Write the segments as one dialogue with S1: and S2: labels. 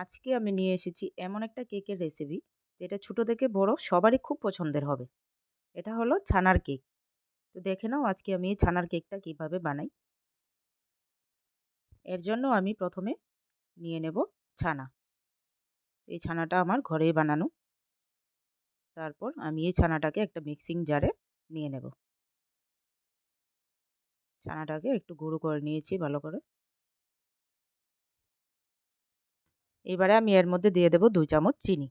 S1: আজকে আমি নিয়ে এসেছি এমন একটা কেকের রেসিপি যেটা ছোটো থেকে বড় সবারই খুব পছন্দের হবে। এটা হলো ছানার কেক। তো দেখে নাও আজকে আমি ছানার কেকটা কীভাবে বানাই। এর জন্য আমি প্রথমে নিয়ে নেব ছানা। এই ছানাটা আমার ঘরেই বানানো। তারপর আমি এই ছানাটাকে একটা মিক্সিং জারে নিয়ে নেব। ছানাটাকে একটু গুঁড়ো করে নিয়েছি ভালো করে। এবারে আমি এর মধ্যে দিয়ে দেব দুই চামচ চিনি।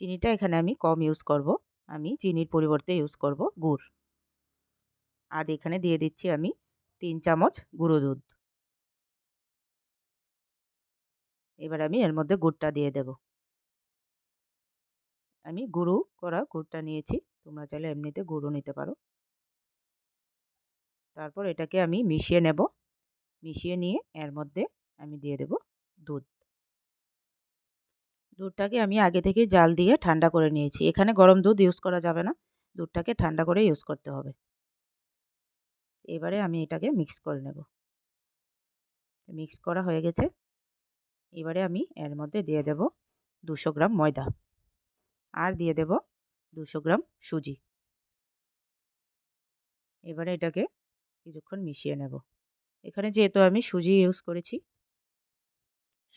S1: চিনিটা এখানে আমি কম ইউজ করব। আমি চিনির পরিবর্তে ইউজ করব গুড়। আর এখানে দিয়ে দিচ্ছি আমি তিন চামচ গুঁড়ো দুধ। এবার আমি এর মধ্যে গুড়টা দিয়ে দেব। আমি গুঁড়ো করা গুড়টা নিয়েছি। তোমরা চাইলে এমনিতে গুঁড়ো নিতে পারো। তারপর এটাকে আমি মিশিয়ে নেব। মিশিয়ে নিয়ে এর মধ্যে আমি দিয়ে দেব দুধ। দুধটাকে আমি আগে থেকে জাল দিয়ে ঠান্ডা করে নিয়েছি। এখানে গরম দুধ ইউজ করা যাবে না। দুধটাকে ঠান্ডা করে ইউজ করতে হবে। এবারে আমি এটাকে মিক্স করে নেব। মিক্স করা হয়ে গেছে। এবারে আমি এর মধ্যে দিয়ে দেব দুশো গ্রাম ময়দা। আর দিয়ে দেব দুশো গ্রাম সুজি। এবারে এটাকে কিছুক্ষণ মিশিয়ে নেব। এখানে যেহেতু আমি সুজি ইউজ করেছি,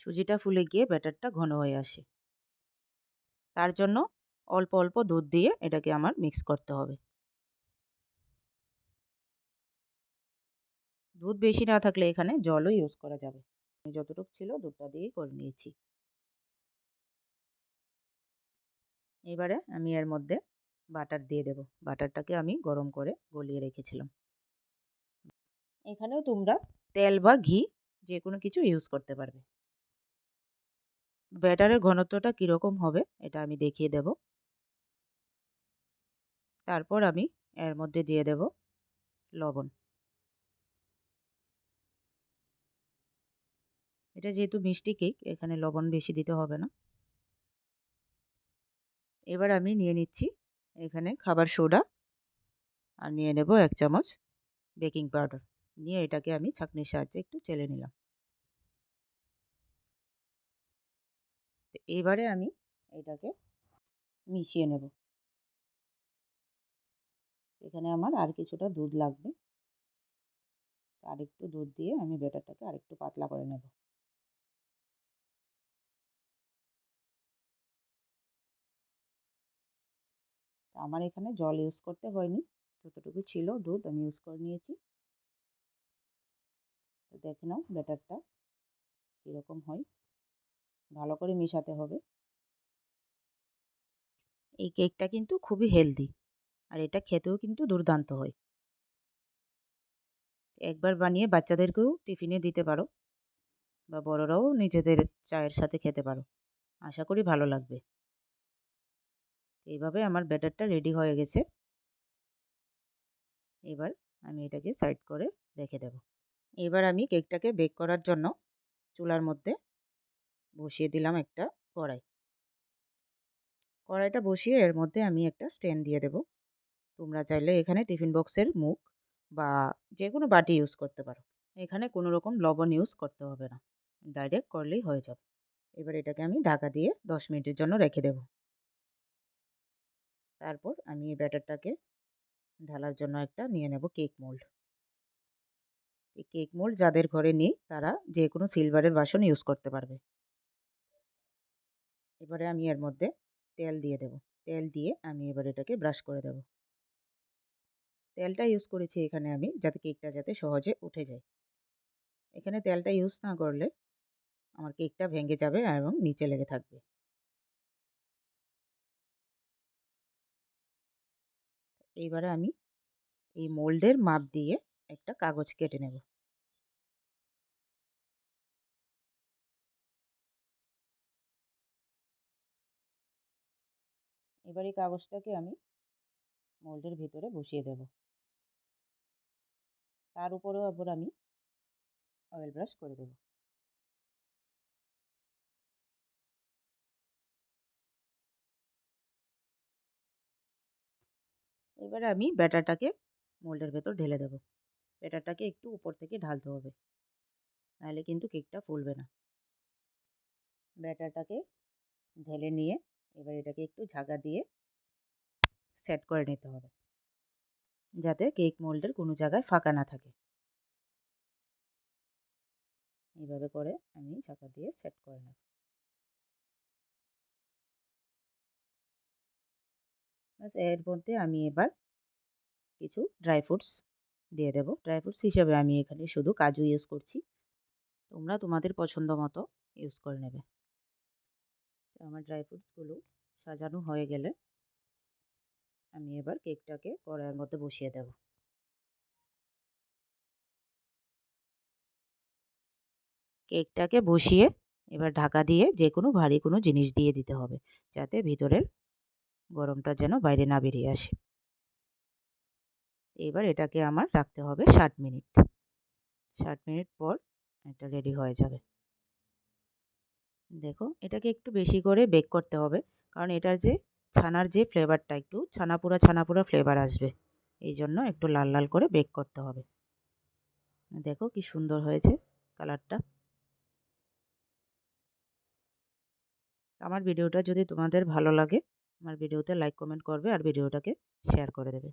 S1: সুজিটা ফুলে গিয়ে ব্যাটারটা ঘন হয়ে আসে। তার জন্য অল্প অল্প দুধ দিয়ে এটাকে আমার মিক্স করতে হবে। দুধ বেশি না থাকলে এখানে জলও ইউজ করা যাবে। আমি যতটুকু ছিল দুধটা দিয়েই করে নিয়েছি। এবারে আমি এর মধ্যে বাটার দিয়ে দেব। বাটারটাকে আমি গরম করে গলিয়ে রেখেছিলাম। এখানেও তোমরা তেল বা ঘি যে কোনো কিছু ইউজ করতে পারবে। ব্যাটারের ঘনত্বটা কীরকম হবে, এটা আমি দেখিয়ে দেব। তারপর আমি এর মধ্যে দিয়ে দেব লবণ। এটা যেহেতু মিষ্টি কেক, এখানে লবণ বেশি দিতে হবে না। এবার আমি নিয়ে নিচ্ছি এখানে খাবার সোডা আর নিয়ে নেব এক চামচ বেকিং পাউডার। নিয়ে এটাকে আমি ছাঁকনির সাহায্যে একটু চেলে নিলাম। এবারে আমি এটাকে মিশিয়ে নেব। এখানে আমার আর কিছুটা দুধ লাগবে। আর একটু দুধ দিয়ে আমি ব্যাটারটাকে আরেকটু পাতলা করে নেব। আমার এখানে জল ইউজ করতে হয়নি। যতটুকু ছিল দুধ আমি ইউজ করে নিয়েছি। দেখে নাও ব্যাটারটা কীরকম হয়। ভালো করে মেশাতে হবে। এই কেকটা কিন্তু খুবই হেলদি, আর এটা খেতেও কিন্তু দুর্দান্ত হয়। একবার বানিয়ে বাচ্চাদেরকেও টিফিনে দিতে পারো, বা বড়রাও নিজেদের চায়ের সাথে খেতে পারো। আশা করি ভালো লাগবে। এইভাবে আমার ব্যাটারটা রেডি হয়ে গেছে। এবার আমি এটাকে সাইড করে রেখে দেব। এবার আমি কেকটাকে বেক করার জন্য চুলার মধ্যে বসিয়ে দিলাম একটা কড়াই। কড়াইটা বসিয়ে এর মধ্যে আমি একটা স্ট্যান্ড দিয়ে দেব। তোমরা চাইলে এখানে টিফিন বক্সের মুখ বা যে কোনো বাটি ইউজ করতে পারো। এখানে কোনো রকম লবণ ইউজ করতে হবে না। ডাইরেক্ট করলেই হয়ে যাবে। এবার এটাকে আমি ঢাকা দিয়ে দশ মিনিটের জন্য রেখে দেব। তারপর আমি এই ব্যাটারটাকে ঢালার জন্য একটা নিয়ে নেব কেক মোল্ড। এই কেক মোল্ড যাদের ঘরে নেই, তারা যে কোনো সিলভারের বাসন ইউজ করতে পারবে। এবারে আমি এর মধ্যে তেল দিয়ে দেব। তেল দিয়ে আমি এবার এটাকে ব্রাশ করে দেব। তেলটা ইউজ করেছি এখানে আমি যাতে কেকটা যাতে সহজে উঠে যায়। এখানে তেলটা ইউজ না করলে আমার কেকটা ভেঙে যাবে এবং নিচে লেগে থাকবে। এইবারে আমি এই মোল্ডের মাপ দিয়ে একটা কাগজ কেটে নেব। এবার এই কাগজটাকে আমি মোল্ডের ভিতরে বসিয়ে দেব। তার উপরেও আবার আমি অয়েল ব্রাশ করে দেব। এবারে আমি ব্যাটারটাকে মোল্ডের ভেতর ঢেলে দেব। ব্যাটারটাকে একটু উপর থেকে ঢালতে হবে। নাহলে কিন্তু কেকটা ফুলবে না। ব্যাটারটাকে ঢেলে নিয়ে এবার এটাকে একটু ঝাঁকা দিয়ে সেট করে নিতে হবে। যাতে কেক মোল্ডের কোনো জায়গায় ফাঁকা না থাকে। এইভাবে করে আমি ঝাঁকা দিয়ে সেট করে নেব। ব্যাস, এর মধ্যে আমি এবার কিছু ড্রাই ফ্রুটস দিয়ে দেবো। ড্রাই ফ্রুটস হিসাবে আমি এখানে শুধু কাজু ইউজ করছি। তোমরা তোমাদের পছন্দ মতো ইউজ করে নেবে। আমার ড্রাই ফ্রুটসগুলো সাজানো হয়ে গেলে আমি এবার কেকটাকে কড়াইয়ের মধ্যে বসিয়ে দেব। কেকটাকে বসিয়ে এবার ঢাকা দিয়ে যে কোনো ভারী কোনো জিনিস দিয়ে দিতে হবে যাতে ভিতরের গরমটা যেন বাইরে না বেরিয়ে আসে। এবার এটাকে আমার রাখতে হবে ষাট মিনিট। ষাট মিনিট পর এটা রেডি হয়ে যাবে। দেখো, এটাকে একটু বেশি করে বেক করতে হবে। কারণ এটার যে ছানার যে ফ্লেভারটা একটু ছানাপুরা ছানাপুরা ফ্লেভার আসবে। এই জন্য একটু লাল লাল করে বেক করতে হবে। দেখো কি সুন্দর হয়েছে কালারটা আমার ভিডিওটা যদি তোমাদের ভালো লাগে, আমার ভিডিওতে লাইক কমেন্ট করবে আর ভিডিওটাকে শেয়ার করে দেবে।